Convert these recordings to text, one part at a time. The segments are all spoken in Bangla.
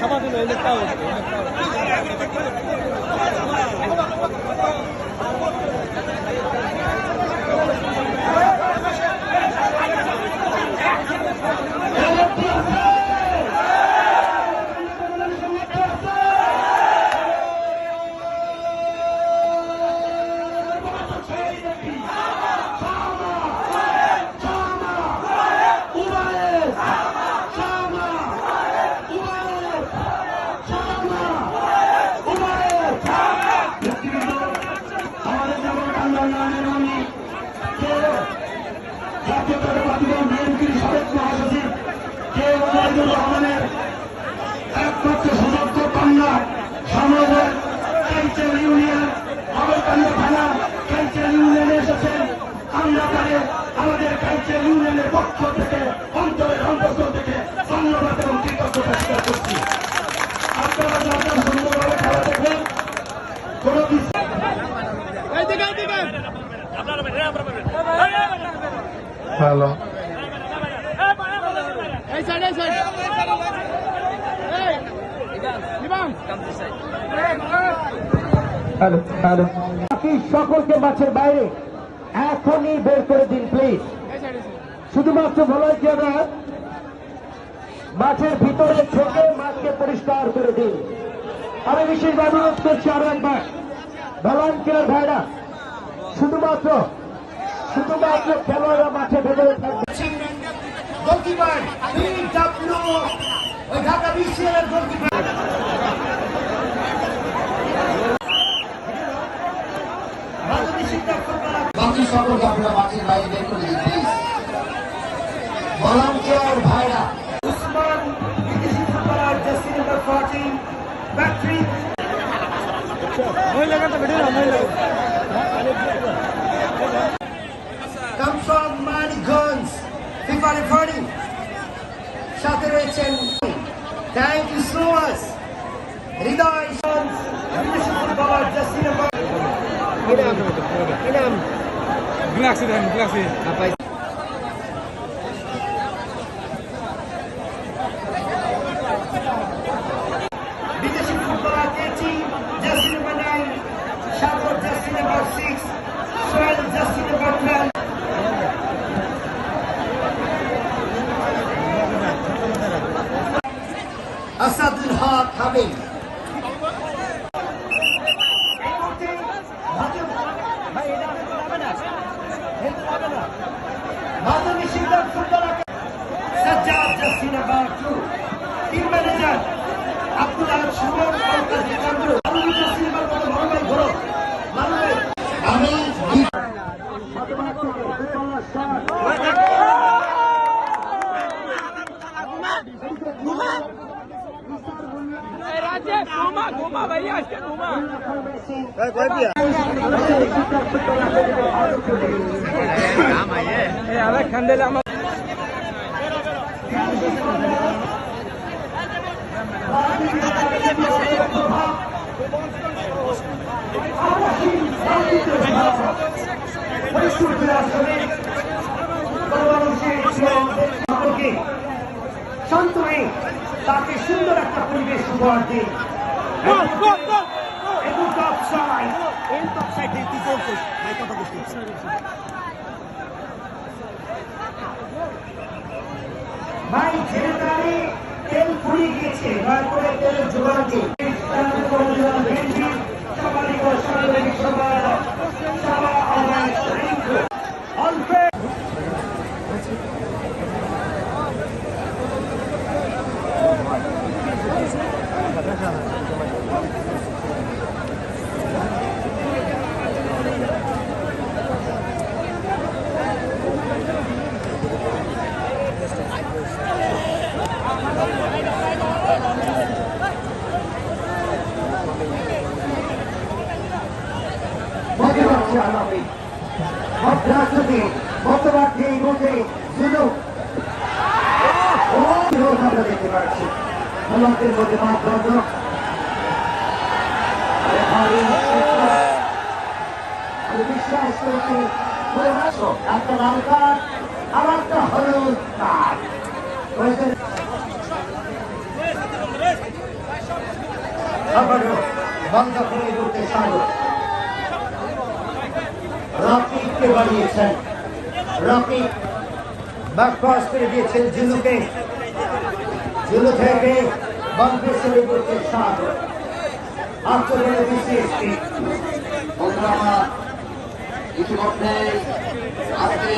가만히 있는 다운. হ্যালো এই সাইড এই সাইড এই ইমাম হ্যালো হ্যালো বাকি সকলকে মাছের বাইরে এখনই বের করে দিন প্লিজ শুধুমাত্র ভলান্টিয়াররা মাছের ভিতরে থেকে মাছকে পরিষ্কার করে দিন। আমি বিশেষভাবে অনুরোধ করছি আরও একবার। ভলান্টিয়ার ভাইরা শুধুমাত্র শুধুমাত্র খেলোয়াড়রা মাঠে ভেতরে থাকবে গোলকিপার ওই ঢাকা বিসিএল গোলকিপার। বাকি সকলকে আপনারা মাঠের বাইরে বের করে দিন। প্লিজ ভলান্টিয়ার ভাইরা উসমান বিদেশি ফুটবলার জার্সি নাম্বার 14 ব্যাটারি comes from Manikganj Referee সাথে রয়েছেন thank you so much Hriday footballer number Inam Inam গ্লাসে দেন গ্লাসে কত বড় ভাই ঘোরো মানবী আমি রাজে ঘুমা ঘুমা ভাইয়া আজকে ঘুমা এই আরে খান্দেলে আমার শান্ত হয়ে তাকে সুন্দর একটা পরিবেশ উপহার দিন এবং টপ সাইড এই টপ সাইড দিয়ে কি করছিস ভাই কথা বলছিস গিয়েছে দয়া করে তেলের জোগাড় দিন সবারই সবাই সবার সবার অল্প আছে আলাপে ভদ্রাকৃতি বর্তমান যে মুখে সুযোগ ও বিরোধ আমরা দেখতে পাচ্ছি খেলোয়াড়দের মধ্যে মাত্র আমি বিশ্বাস করছি একটা লাল কার্ড আর একটা হলুদ কার্ড বন্ধ করে করতে স্বাগত রকিবকে বাড়িয়েছেন রকিব ব্যাকপাস করে দিয়েছেন জুলুকে। জুলু থেকে বন্ধে শুরু করতে স্বাগত বিসিএসপি ইতিমধ্যে আজকে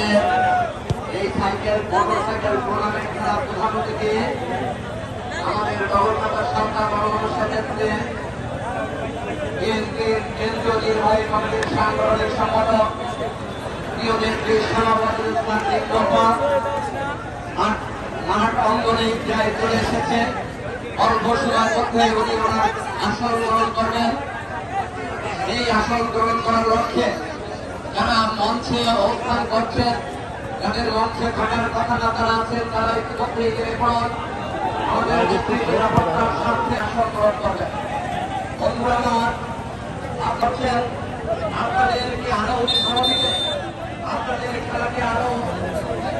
এই সাইকেল মোটর সাইকেল, টুর্নামেন্ট খেলার প্রধান অতিথি, আমাদের জগন্নাথ সরকার বিএনপির কেন্দ্রীয় নির্বাহী কমিটির প্রিয় নেত্রী ইসলাম দিগ্গপা মাঠ অঙ্গনে প্রায় এসেছে। অল্প সময়ের মধ্যে উনি আসন গ্রহণ করবেন। এই আসন গ্রহণ করার লক্ষ্যে যারা মঞ্চে অবস্থান করছেন যাদের মঞ্চে থাকার কথা না তারা আছেন তারা ইতিমধ্যে পড়ুন আমাদের নেত্রী নিরাপত্তার স্বার্থে আসন গ্রহণ করবেন বন্ধুরা আমার আপনাদেরকে আরও উৎসাহ দিতে আপনাদের খেলাকে আরও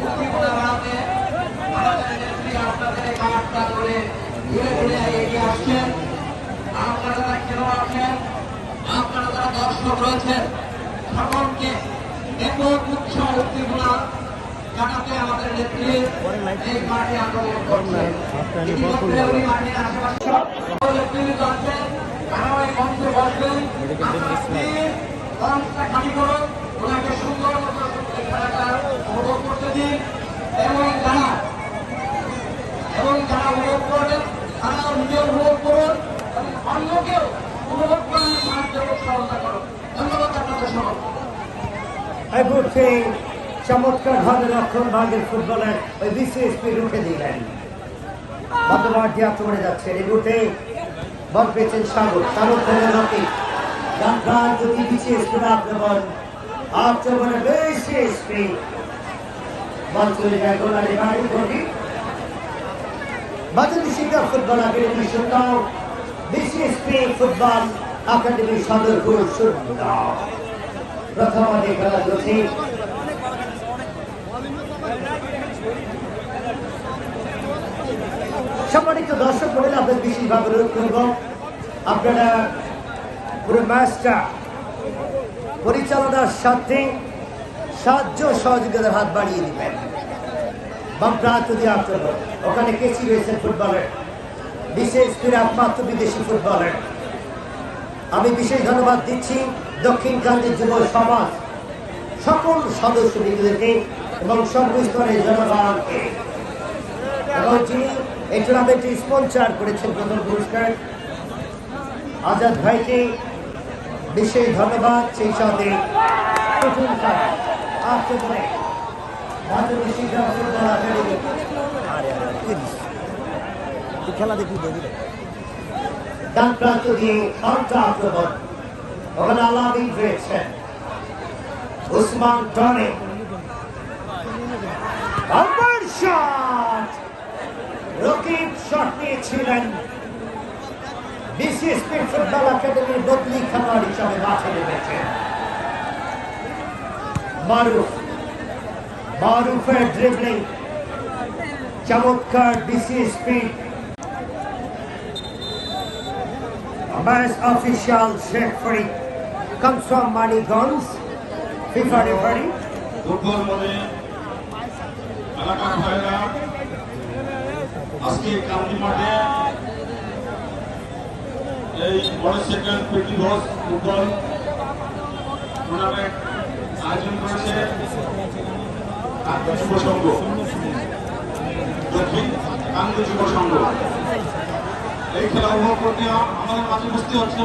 উদ্দীপনা বাড়াতে আমাদের নেত্রী আপনাদের কাজটা করে এগিয়ে আসছেন। আপনারা যারা খেলোয়াড় আছেন আপনারা যারা দর্শক রয়েছেন একক উৎসাহ উদ্দীপনা কাটাতে আমাদের নেত্রী এই মাঠে বসবেন আপনারা please খালি করুন ওনাকে সুন্দর মতো করতে দিন এবং যারা এবং যারা উপভোগ করবেন, তারাও নিজে উপভোগ করুন ধন্যবাদ আপনাদের সকল এই মুহূর্তে চমৎকার ভাবে রক্ষণ ভাগের ফুটবলার ওই বিসিএসপি রুখে দিলেন। বর্তমান যে আক্রমণে যাচ্ছেন এই মুহূর্তে বল পেয়েছেন সাগর সাগর ধরে রকি গান যদি আক্রমণ আক্রমণে বিসিএসপি। বল চলে যায় গোলারি বাড়ি ঘটি বাজারি শিক্ষা football academy BCSP football academy Sadarpur শূন্য প্রথম খেলা চলছে। সম্মানিত দর্শক মহিলা আপনাদের বিশেষভাবে অনুরোধ করব, আপনারা পুরো ম্যাচটা পরিচালনার সাথে সাহায্য সহযোগিতার হাত বাড়িয়ে দিবেন। বাম প্রান্ত দিয়ে আক্রমণ ওখানে কেসি রয়েছে ফুটবলের। বিশেষ করে একমাত্র বিদেশি ফুটবলার। আমি বিশেষ ধন্যবাদ দিচ্ছি দক্ষিণকান্তি যুব সমাজ সকল সদস্য বৃন্দদেরকে এবং সর্বস্তরের জনগণকে এবং যিনি এই টুর্নামেন্টটি স্পন্সার করেছেন প্রথম পুরস্কার আজাদ ভাইকে বিশেষ ধন্যবাদ। সেই সাথে খেলা দেখি ডান প্রান্ত দিয়ে আক্রমণ। ওখানে আলাদিন রয়েছেন। উসমান টনে। আবার শট রকিব শট নিয়েছিলেন। বিসিএসপি ফুটবল একাডেমির বদলি খেলোয়াড় হিসাবে মাঠে নেমেছেন। মারুফ। মারুফের ড্রিবলিং চমৎকার BCSP. Best official referee comes from Maniganj, FIFA referee. Football মনে এলাকার ভাইরা আজকে কান্দি মাঠে এই বড় সেকেন্ড পেটি ঘোষ ফুটবল টুর্নামেন্ট আয়োজন করেছে কান্দি যুব সংঘ দক্ষিণ কান্দি যুব সংঘ এই খেলা উপভোগ করতে আমাদের মাঝে উপস্থিত হচ্ছে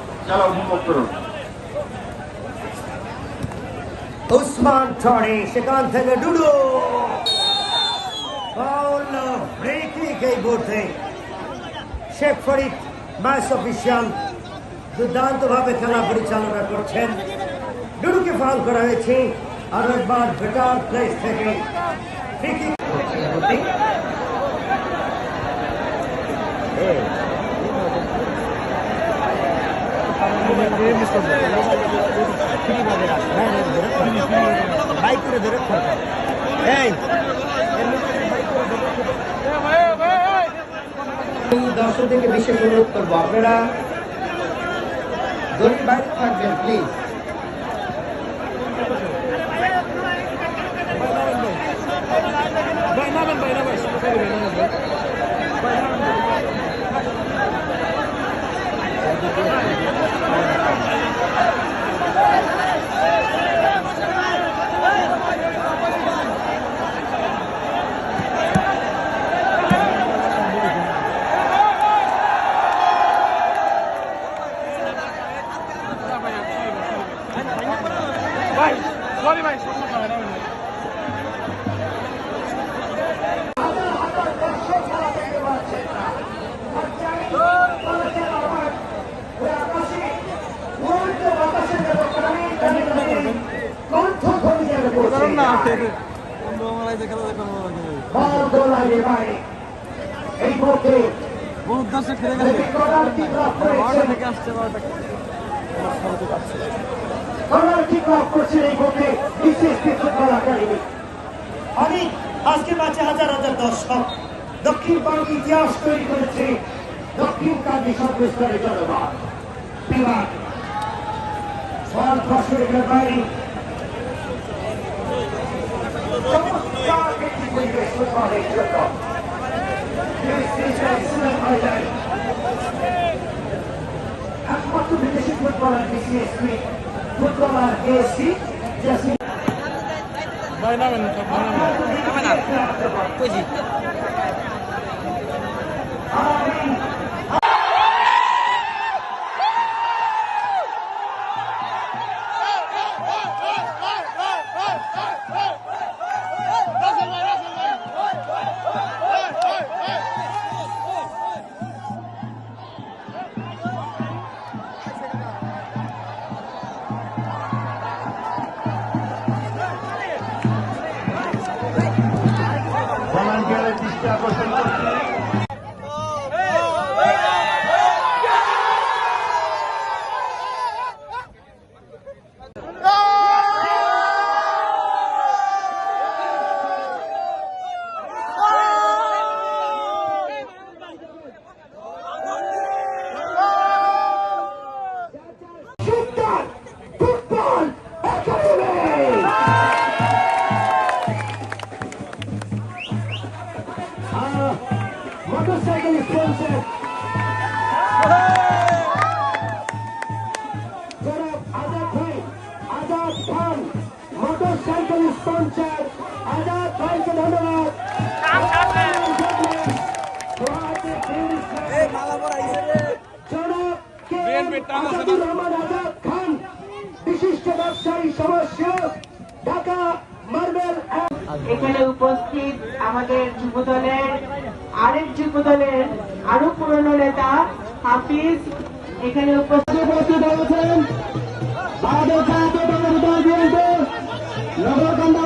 উসমান টনি, সেখান থেকে Dudu. Foul Sheikh Farid match official, দুর্দান্তভাবে খেলা পরিচালনা করছেন। ডুডুকে ফাউল করা হয়েছে। আর একবার বেটার থেকে। বাইক করে ধরে এই এই দর্শকদেরকে বিশেষ অনুরোধ করব আপনারা দড়ির বাইরে থাকবেন প্লিজ ভাই নামেন ভাই নামেন ভাই সরি ভাই নামেন ভাই এই মুহূর্তে বহুত দর্শক বারোটা করেছেন থেকে আসছে কর্নার কিক অফ করছেন এই মুহূর্তে বিসিএসপি ফুটবল একাডেমি অনেক আজকে ম্যাচে হাজার হাজার দর্শক দক্ষিণ দক্ষিণবঙ্গ ইতিহাস তৈরি করেছে। দক্ষিণ কান্দি সর্বস্তরের জনগণ। বিভাগ ছয় বছরের চমৎকার একটি পরিবেশ ফুটবলের জন্য. একমাত্র বিদেশি ফুটবলার বিসিএসপি এসি জাসিম ভাই নামেন ভাই নামেন মোটরসাইকেল স্পন্সর জনাব আজাদ খান মোটরসাইকেল স্পন্সর আজাদ ভাইকে ধন্যবাদ। জনাব কে রহমান আজাদ খান বিশিষ্ট ব্যবসায়ী সমাজসেবক ঢাকা মার্বেল এখানে উপস্থিত আমাদের যুব দলের আরেক যুব দলের আরও পুরনো নেতা হাফিজ এখানে উপস্থিত হয়েছেন আমাদের জাতীয় নগরকান্দা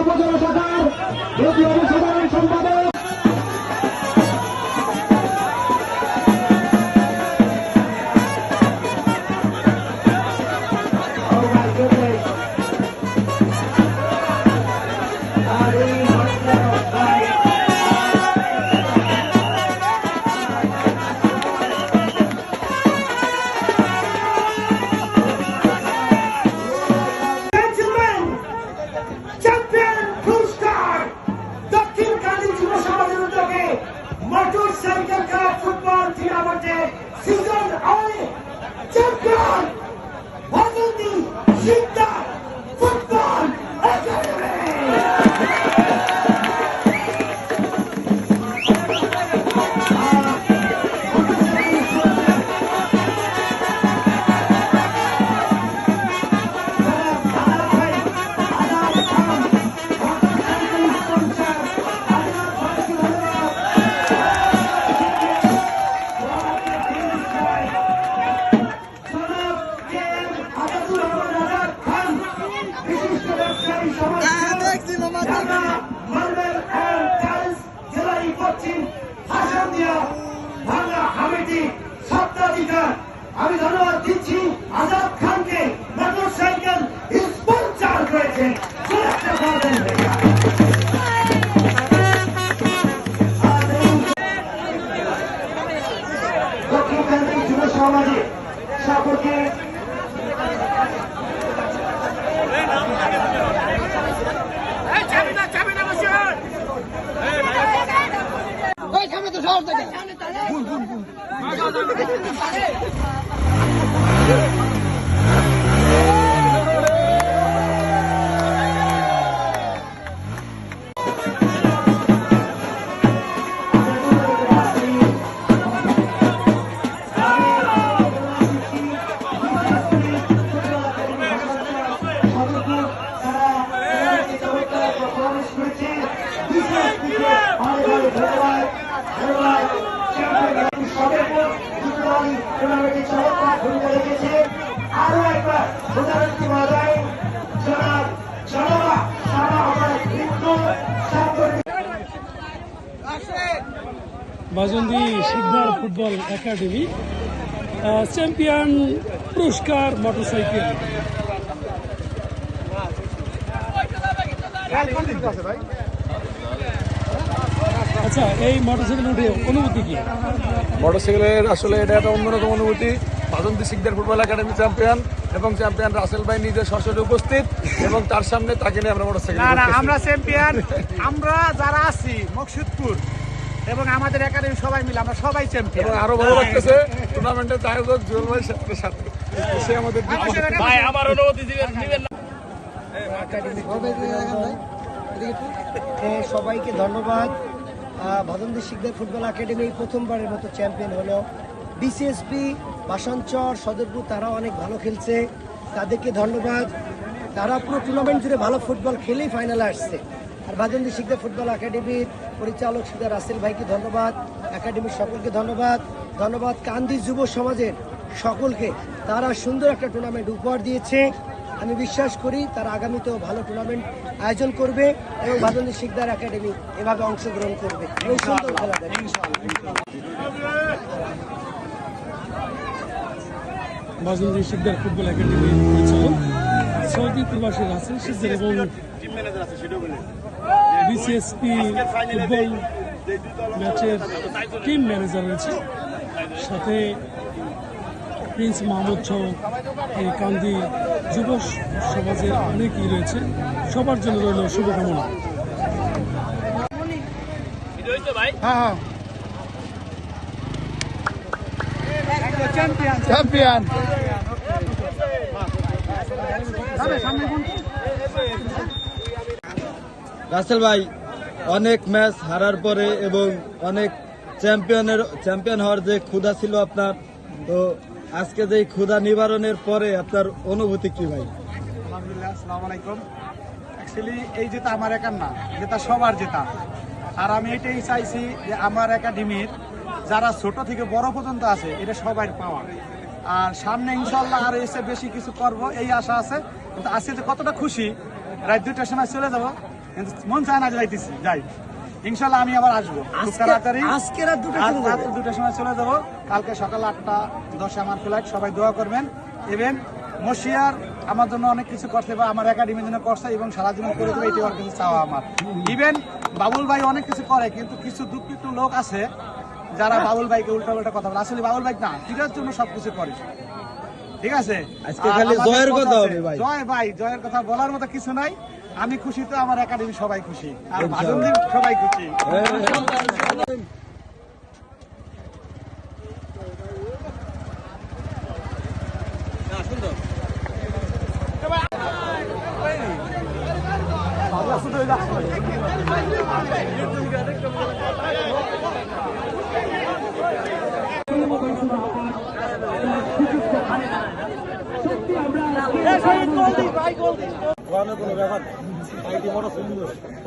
সপ্তাধিকার আমি ধন্যবাদ দিচ্ছি আজাদ খানকে। মোটরসাইকেল স্পন্সার করেছে সুরক্ষা পাবেন দক্ষিণ কেন্দ্রিক যুব সমাজে সকলকে আরও non, non, non, non, champion পুরস্কার মোটরসাইকেল। আচ্ছা এই মোটরসাইকেল উঠে অনুভূতি কি? মোটরসাইকেলের আসলে এটা একটা অন্যরকম অনুভূতি। Badanti Sikdar football academy champion এবং চ্যাম্পিয়ন রাসেল ভাই নিজে সরাসরি উপস্থিত এবং তার সামনে তাকে নিয়ে আমরা মোটরসাইকেল না না আমরা চ্যাম্পিয়ন। আমরা যারা আছি মকসুদপুর এবং আমাদের একাডেমি সবাই মিলে আমরা সবাই চ্যাম্পিয়ন এবং আরও ভালো লাগতেছে টুর্নামেন্টের আয়োজক জুয়েল ভাই সাথে সাথে। সে আমাদের ভাই আমার অনুমতি দিবেন এ, সবাইকে ধন্যবাদ। ভাদন্দি শিকদার ফুটবল একাডেমি প্রথমবারের মতো চ্যাম্পিয়ন হলো। বিসিএসপি বাসাঞ্চর সদরপুর তারা অনেক ভালো খেলছে। তাদেরকে ধন্যবাদ। তারা পুরো টুর্নামেন্ট জুড়ে ভালো ফুটবল খেলেই ফাইনালে আসছে। আর ভাদন্দি শিকদার ফুটবল একাডেমির পরিচালক সুদা রাসেল ভাইকে ধন্যবাদ। একাডেমির সকলকে ধন্যবাদ। ধন্যবাদ কান্দি যুব সমাজের সকলকে। তারা সুন্দর একটা টুর্নামেন্ট উপহার দিয়েছে। আমি বিশ্বাস করি তারা আগামীতেও ভালো টুর্নামেন্ট আয়োজন করবে এবং ভাদন্দি শিকদার একাডেমি এভাবে অংশগ্রহণ করবে। এবং সুন্দর খেলা শিকদার ফুটবল একাডেমি পরিচালক সৌদি প্রবাসী রাসেল শিকদার এবং বিসিএসপি ফুটবল ম্যাচের টিম ম্যানেজার রয়েছে। সাথে প্রিন্স মাহমুদ সহ এই কান্দি যুব সমাজের অনেকই রয়েছে। সবার জন্য রইল শুভকামনা। চ্যাম্পিয়ন রাসেল ভাই, অনেক ম্যাচ হারার পরে এবং অনেক চ্যাম্পিয়নের, চ্যাম্পিয়ন হওয়ার যে ক্ষুধা ছিল আপনার, তো আজকে যে ক্ষুধা নিবারণের পরে আপনার অনুভূতি কি ভাই? এই জেতা আমার একার না, জেতা সবার জেতা। আর আমি এটাই চাইছি যে আমার একাডেমির যারা ছোট থেকে বড় পর্যন্ত আছে, এটা সবার পাওয়া। আর সামনে ইনশাল্লাহ আরও এসে বেশি কিছু করব, এই আশা আছে। কিন্তু আজকে যে কতটা খুশি, রাত দুইটার সময় চলে যাব। মন চায় না যাইতেছি যাই। ইনশাল্লাহ আমি আবার আসব। তাড়াতাড়ি। আজকে রাত দুটো রাত দুটার সময় চলে যাব। কালকে সকাল আটটা দশে আমার ফ্লাইট সবাই দোয়া করবেন। ইভেন মশিয়ার আমার জন্য অনেক কিছু করতে বা আমার একাডেমির জন্য করছে এবং সারা জীবন করে দেবে এটি কিছু চাওয়া আমার। ইভেন বাবুল ভাই অনেক কিছু করে কিন্তু কিছু দুঃখিত লোক আছে যারা বাবুল ভাইকে উল্টা উল্টা কথা বলে। আসলে বাবুল ভাই না টিকার জন্য সবকিছু করে। ঠিক আছে? আজকে খালি জয়ের কথা কথা হবে ভাই। জয় ভাই জয়ের কথা বলার মতো কিছু নাই। আমি খুশি তো আমার একাডেমি সবাই খুশি। আর ভাজন সবাই খুশি।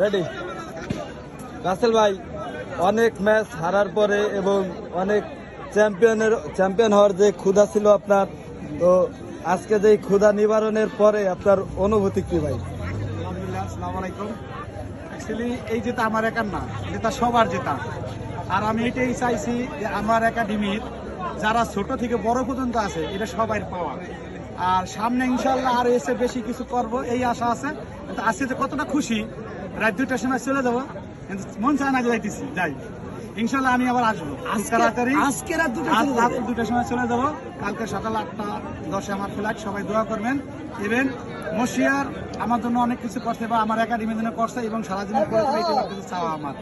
রেডি রাসেল ভাই, অনেক ম্যাচ হারার পরে এবং অনেক চ্যাম্পিয়নের চ্যাম্পিয়ন হওয়ার যে ক্ষুধা ছিল আপনার, তো আজকে যে ক্ষুধা নিবারণের পরে আপনার অনুভূতি কি ভাই? এই জেতা আমার একার না, জেতা সবার জেতা। আর আমি এটাই চাইছি যে আমার একাডেমির যারা ছোট থেকে বড় পর্যন্ত আছে, এটা সবাই পাওয়া। আর সামনে ইনশাল্লাহ আরও এসে বেশি কিছু করব এই আশা আছে। কিন্তু আজকে যে কতটা খুশি রাত দুইটার সময় চলে যাব কিন্তু মন চায় না যাইতেছি যাই। ইনশাল্লাহ আমি আবার আসব। আজকে তাড়াতাড়ি আজকে রাত দুটো রাত দুটার সময় চলে যাব। কালকে সকাল আটটা দশে আমার ফ্লাইট সবাই দোয়া করবেন। ইভেন মশিয়ার আমার জন্য অনেক কিছু করছে বা আমার একাডেমির জন্য করছে এবং সারা জীবন চাওয়া আমার।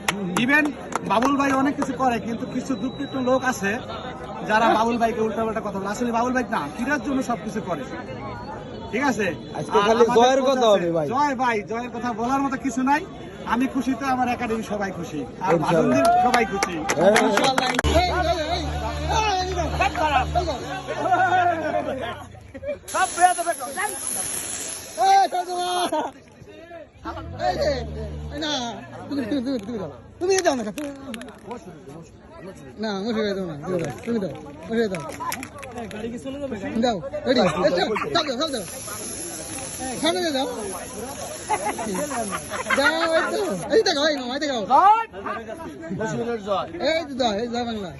ইভেন বাবুল ভাই অনেক কিছু করে কিন্তু কিছু দুঃখিত লোক আছে যারা বাবুল ভাইকে উল্টা পাল্টা কথা বলে আসলে বাবুল ভাই না ক্রীড়ার জন্য সবকিছু করে ঠিক আছে আজকে খালি জয়ের কথা হবে ভাই। জয় ভাই জয়ের কথা বলার মতো কিছু নাই আমি খুশি তো আমার একাডেমি সবাই খুশি আর ভাদুনদের সবাই খুশি তুমি দাও না না মুশি দাও না তুমি দাও দাও কি চলে যাবে দাও রেডি দাও সব দাও সামনে দাও দাও এই তো এই দেখো এই দেখো এই তো দাও এই দাও বাংলা